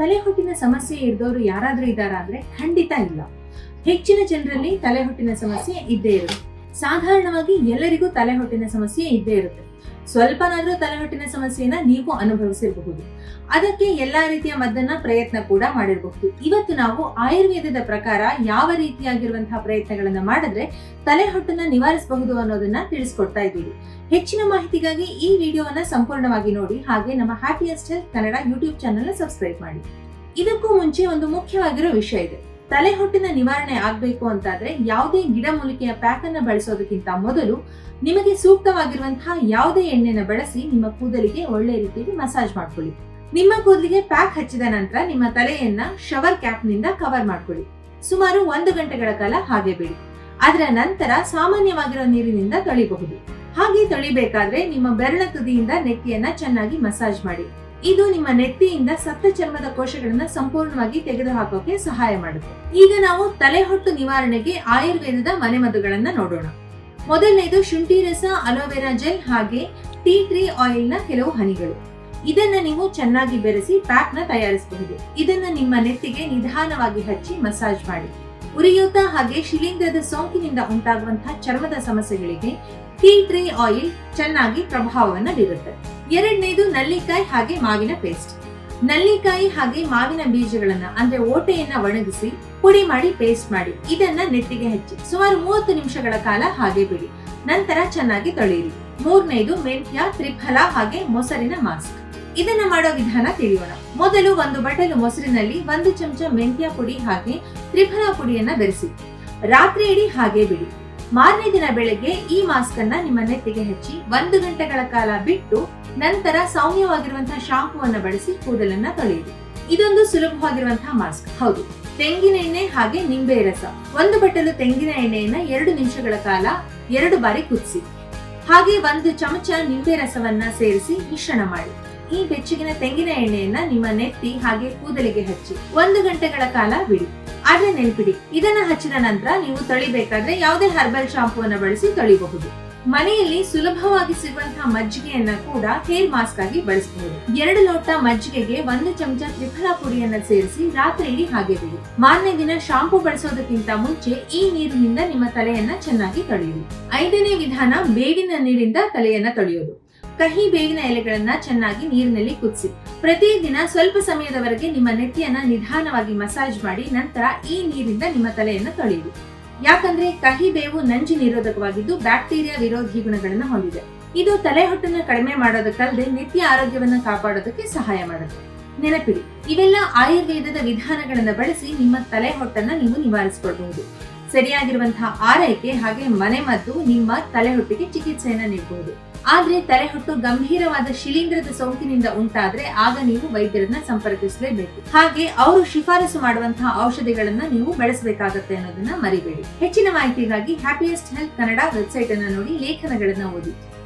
ತಲೆಹೊಟ್ಟಿನ ಸಮಸ್ಯೆ ಇದ್ದವರು ಯಾರಾದ್ರೂ ಇದ್ದಾರಾ ಅಂದ್ರೆ ಖಂಡಿತ ಇಲ್ಲ. ಹೆಚ್ಚಿನ ಜನರಲ್ಲಿ ತಲೆಹೊಟ್ಟಿನ ಸಮಸ್ಯೆ ಇದ್ದೇ ಇರುತ್ತೆ. ಸಾಧಾರಣವಾಗಿ ಎಲ್ಲರಿಗೂ ತಲೆಹೊಟ್ಟಿನ ಸಮಸ್ಯೆ ಇದ್ದೇ ಇರುತ್ತೆ. ಸ್ವಲ್ಪನಾದ್ರೂ ತಲೆಹೊಟ್ಟಿನ ಸಮಸ್ಯೆಯನ್ನ ನೀವು ಅನುಭವಿಸಿರಬಹುದು. ಅದಕ್ಕೆ ಎಲ್ಲಾ ರೀತಿಯ ಮದ್ದನ್ನ ಪ್ರಯತ್ನ ಕೂಡ ಮಾಡಿರಬಹುದು. ಇವತ್ತು ನಾವು ಆಯುರ್ವೇದದ ಪ್ರಕಾರ ಯಾವ ರೀತಿಯಾಗಿರುವಂತಹ ಪ್ರಯತ್ನಗಳನ್ನ ಮಾಡಿದ್ರೆ ತಲೆಹೊಟ್ಟನ್ನ ನಿವಾರಿಸಬಹುದು ಅನ್ನೋದನ್ನ ತಿಳಿಸ್ಕೊಡ್ತಾ ಇದ್ದೀವಿ. ಹೆಚ್ಚಿನ ಮಾಹಿತಿಗಾಗಿ ಈ ವಿಡಿಯೋವನ್ನ ಸಂಪೂರ್ಣವಾಗಿ ನೋಡಿ, ಹಾಗೆ ನಮ್ಮ happiest health Kannada YouTube channel subscribe ಮಾಡಿ. ಇದಕ್ಕೂ ಮುಂಚೆ ಒಂದು ಮುಖ್ಯವಾಗಿರೋ ವಿಷಯ ಇದೆ. ತಲೆಹೊಟ್ಟಿನ ನಿವಾರಣೆ ಆಗ್ಬೇಕು ಅಂತಾದ್ರೆ ಯಾವುದೇ ಗಿಡಮೂಲಿಕೆಯ ಪ್ಯಾಕ್ ಅನ್ನ ಬಳಸೋದಕ್ಕಿಂತ ಮೊದಲು ನಿಮಗೆ ಸೂಕ್ತವಾಗಿರುವಂತಹ ಯಾವುದೇ ಎಣ್ಣೆನ ಬಳಸಿ ನಿಮ್ಮ ಕೂದಲಿಗೆ ಒಳ್ಳೆ ರೀತಿಯಲ್ಲಿ ಮಸಾಜ್ ಮಾಡ್ಕೊಳ್ಳಿ. ನಿಮ್ಮ ಕೂದಲಿಗೆ ಪ್ಯಾಕ್ ಹಚ್ಚಿದ ನಂತರ ನಿಮ್ಮ ತಲೆಯನ್ನ ಶವರ್ ಕ್ಯಾಪ್ನಿಂದ ಕವರ್ ಮಾಡ್ಕೊಳ್ಳಿ. ಸುಮಾರು ಒಂದು ಗಂಟೆಗಳ ಕಾಲ ಹಾಗೆ ಬಿಡಿ. ಅದರ ನಂತರ ಸಾಮಾನ್ಯವಾಗಿರೋ ನೀರಿನಿಂದ ತೊಳಿಬಹುದು. ಹಾಗೆ ತೊಳಿಬೇಕಾದ್ರೆ ನಿಮ್ಮ ಬೆರಳ ತುದಿಯಿಂದ ನೆತ್ತಿಯನ್ನ ಚೆನ್ನಾಗಿ ಮಸಾಜ್ ಮಾಡಿ. ಇದು ನಿಮ್ಮ ನೆತ್ತಿಯಿಂದ ಸತ್ತ ಚರ್ಮದ ಕೋಶಗಳನ್ನ ಸಂಪೂರ್ಣವಾಗಿ ತೆಗೆದುಹಾಕೋಕೆ ಸಹಾಯ ಮಾಡುತ್ತೆ. ಈಗ ನಾವು ತಲೆಹೊಟ್ಟು ನಿವಾರಣೆಗೆ ಆಯುರ್ವೇದದ ಮನೆಮದ್ದುಗಳನ್ನ ನೋಡೋಣ. ಮೊದಲನೇದು ಶುಂಠಿ ರಸ ಅಲೋವೆರಾ ಜೆಲ್ ಹಾಗೆ ಟೀ ಟ್ರೀ ಆಯಿಲ್ನ ಕೆಲವು ಹನಿಗಳು. ಇದನ್ನ ನೀವು ಚೆನ್ನಾಗಿ ಬೆರೆಸಿ ಪ್ಯಾಕ್ನ ತಯಾರಿಸಬಹುದು. ಇದನ್ನ ನಿಮ್ಮ ನೆತ್ತಿಗೆ ನಿಧಾನವಾಗಿ ಹಚ್ಚಿ ಮಸಾಜ್ ಮಾಡಿ. ಉರಿಯೂತ ಹಾಗೆ ಶಿಲೀಂಧ್ರದ ಸೋಂಕಿನಿಂದ ಉಂಟಾಗುವಂತಹ ಚರ್ಮದ ಸಮಸ್ಯೆಗಳಿಗೆ ಟೀ ಟ್ರೀ ಆಯಿಲ್ ಚೆನ್ನಾಗಿ ಪ್ರಭಾವವನ್ನ ಬೀರುತ್ತೆ. ಎರಡನೇದು ನಲ್ಲಿಕಾಯಿ ಹಾಗೆ ಮಾವಿನ ಪೇಸ್ಟ್ ನಲ್ಲಿಕಾಯಿ ಹಾಗೆ ಮಾವಿನ ಬೀಜಗಳನ್ನ ಅಂದ್ರೆ ಓಟೆಯನ್ನ ಒಣಗಿಸಿ ಪುಡಿ ಮಾಡಿ ಪೇಸ್ಟ್ ಮಾಡಿ ಇದನ್ನ ನೆಟ್ಟಿಗೆ ಹಚ್ಚಿ. ಸುಮಾರು ಮೂವತ್ತು ನಿಮಿಷಗಳ ಕಾಲ ಹಾಗೆ ಬಿಡಿ. ನಂತರ ಚೆನ್ನಾಗಿ ತೊಳೆಯಿರಿ. ಮೂರನೇದು ಮೆಂತ್ಯ, ತ್ರಿಫಲ ಹಾಗೆ ಮೊಸರಿನ ಮಾಸ್ಕ್ ಇದನ್ನ ಮಾಡೋ ವಿಧಾನ ತಿಳಿಯೋಣ. ಮೊದಲು ಒಂದು ಬಟಲು ಮೊಸರಿನಲ್ಲಿ ಒಂದು ಚಮಚ ಮೆಂತ್ಯ ಪುಡಿ ಹಾಗೆ ತ್ರಿಫಲ ಪುಡಿಯನ್ನ ಬೆರೆಸಿ. ರಾತ್ರಿ ಇಡೀ ಹಾಗೆ ಬಿಡಿ. ಮಾರನೇ ದಿನ ಬೆಳಗ್ಗೆ ಈ ಮಾಸ್ಕ್ ಅನ್ನ ನಿಮ್ಮ ನೆತ್ತಿಗೆ ಹಚ್ಚಿ ಒಂದು ಗಂಟೆಗಳ ಕಾಲ ಬಿಟ್ಟು ನಂತರ ಸೌಮ್ಯವಾಗಿರುವಂತಹ ಶಾಂಪೂವನ್ನ ಬಳಸಿ ಕೂದಲನ್ನ ತೊಳೆಯಿರಿ. ಇದೊಂದು ಸುಲಭವಾಗಿರುವಂತಹ ಮಾಸ್ಕ್ ಹೌದು, ತೆಂಗಿನ ಎಣ್ಣೆ ಹಾಗೆ ನಿಂಬೆ ರಸ. ಒಂದು ಬಟ್ಟಲು ತೆಂಗಿನ ಎಣ್ಣೆಯನ್ನ ಎರಡು ನಿಮಿಷಗಳ ಕಾಲ ಎರಡು ಬಾರಿ ಕುದಿಸಿ. ಹಾಗೆ ಒಂದು ಚಮಚ ನಿಂಬೆ ರಸವನ್ನ ಸೇರಿಸಿ ಮಿಶ್ರಣ ಮಾಡಿ. ಈ ಬೆಚ್ಚಗಿನ ತೆಂಗಿನ ಎಣ್ಣೆಯನ್ನ ನಿಮ್ಮ ನೆತ್ತಿ ಹಾಗೆ ಕೂದಲಿಗೆ ಹಚ್ಚಿ ಒಂದು ಗಂಟೆಗಳ ಕಾಲ ಬಿಡಿ. ಆದ್ರೆ ನೆನ್ಪಿಡಿ, ಇದನ್ನ ಹಚ್ಚಿದ ನಂತರ ನೀವು ತೊಳಿಬೇಕಾದ್ರೆ ಯಾವುದೇ ಹರ್ಬಲ್ ಶಾಂಪೂವನ್ನ ಬಳಸಿ ತೊಳಿಬಹುದು. ಮನೆಯಲ್ಲಿ ಸುಲಭವಾಗಿ ಸಿಗುವಂತಹ ಮಜ್ಜಿಗೆಯನ್ನ ಕೂಡ ಹೇರ್ ಮಾಸ್ಕ್ ಆಗಿ ಬಳಸಬಹುದು. ಎರಡು ಲೋಟ ಮಜ್ಜಿಗೆಗೆ ಒಂದು ಚಮಚ ತ್ರಿಫಲ ಪುಡಿಯನ್ನ ಸೇರಿಸಿ ರಾತ್ರಿ ಇಡೀ ಹಾಗೆ ಬಿಡಿ. ಮಾರನೇ ದಿನ ಶಾಂಪೂ ಬಳಸೋದಕ್ಕಿಂತ ಮುಂಚೆ ಈ ನೀರಿನಿಂದ ನಿಮ್ಮ ತಲೆಯನ್ನ ಚೆನ್ನಾಗಿ ತೊಳೆಯಿರಿ. ಐದನೇ ವಿಧಾನ, ಬೇವಿನ ನೀರಿಂದ ತಲೆಯನ್ನ ತೊಳೆಯೋದು. ಕಹಿ ಬೇವಿನ ಎಲೆಗಳನ್ನ ಚೆನ್ನಾಗಿ ನೀರಿನಲ್ಲಿ ಕುದಿಸಿ. ಪ್ರತಿದಿನ ಸ್ವಲ್ಪ ಸಮಯದವರೆಗೆ ನಿಮ್ಮ ನೆತ್ತಿಯನ್ನ ನಿಧಾನವಾಗಿ ಮಸಾಜ್ ಮಾಡಿ ನಂತರ ಈ ನೀರಿಂದ ನಿಮ್ಮ ತಲೆಯನ್ನು ತೊಳೆಯಿರಿ. ಯಾಕಂದ್ರೆ ಕಹಿ ಬೇವು ನಂಜು ನಿರೋಧಕವಾಗಿದ್ದು ಬ್ಯಾಕ್ಟೀರಿಯಾ ವಿರೋಧಿ ಗುಣಗಳನ್ನ ಹೊಂದಿದೆ. ಇದು ತಲೆಹೊಟ್ಟನ್ನ ಕಡಿಮೆ ಮಾಡೋದಕ್ಕಲ್ಲದೆ ನೆತ್ತಿಯ ಆರೋಗ್ಯವನ್ನು ಕಾಪಾಡೋದಕ್ಕೆ ಸಹಾಯ ಮಾಡುತ್ತೆ. ನೆನಪಿಡಿ, ಇವೆಲ್ಲ ಆಯುರ್ವೇದದ ವಿಧಾನಗಳನ್ನು ಬಳಸಿ ನಿಮ್ಮ ತಲೆಹೊಟ್ಟನ್ನ ನೀವು ನಿವಾರಿಸಿಕೊಳ್ಬಹುದು. ಸರಿಯಾಗಿರುವಂತಹ ಆರೈಕೆ ಹಾಗೆ ಮನೆಮದ್ದು ನಿಮ್ಮ ತಲೆಹೊಟ್ಟಿಗೆ ಚಿಕಿತ್ಸೆಯನ್ನ ನೀಡಬಹುದು. ಆದ್ರೆ ತಲೆಹೊಟ್ಟು ಗಂಭೀರವಾದ ಶಿಲೀಂಧ್ರದ ಸೋಂಕಿನಿಂದ ಉಂಟಾದ್ರೆ ಆಗ ನೀವು ವೈದ್ಯರನ್ನ ಸಂಪರ್ಕಿಸಲೇಬೇಕು. ಹಾಗೆ ಅವರು ಶಿಫಾರಸು ಮಾಡುವಂತಹ ಔಷಧಿಗಳನ್ನ ನೀವು ಬಳಸಬೇಕಾಗತ್ತೆ ಅನ್ನೋದನ್ನ ಮರಿಬೇಡಿ. ಹೆಚ್ಚಿನ ಮಾಹಿತಿಗಾಗಿ ಹ್ಯಾಪಿಯೆಸ್ಟ್ ಹೆಲ್ತ್ ಕನ್ನಡ ವೆಬ್ಸೈಟ್ ಅನ್ನ ನೋಡಿ ಲೇಖನಗಳನ್ನ ಓದಿ.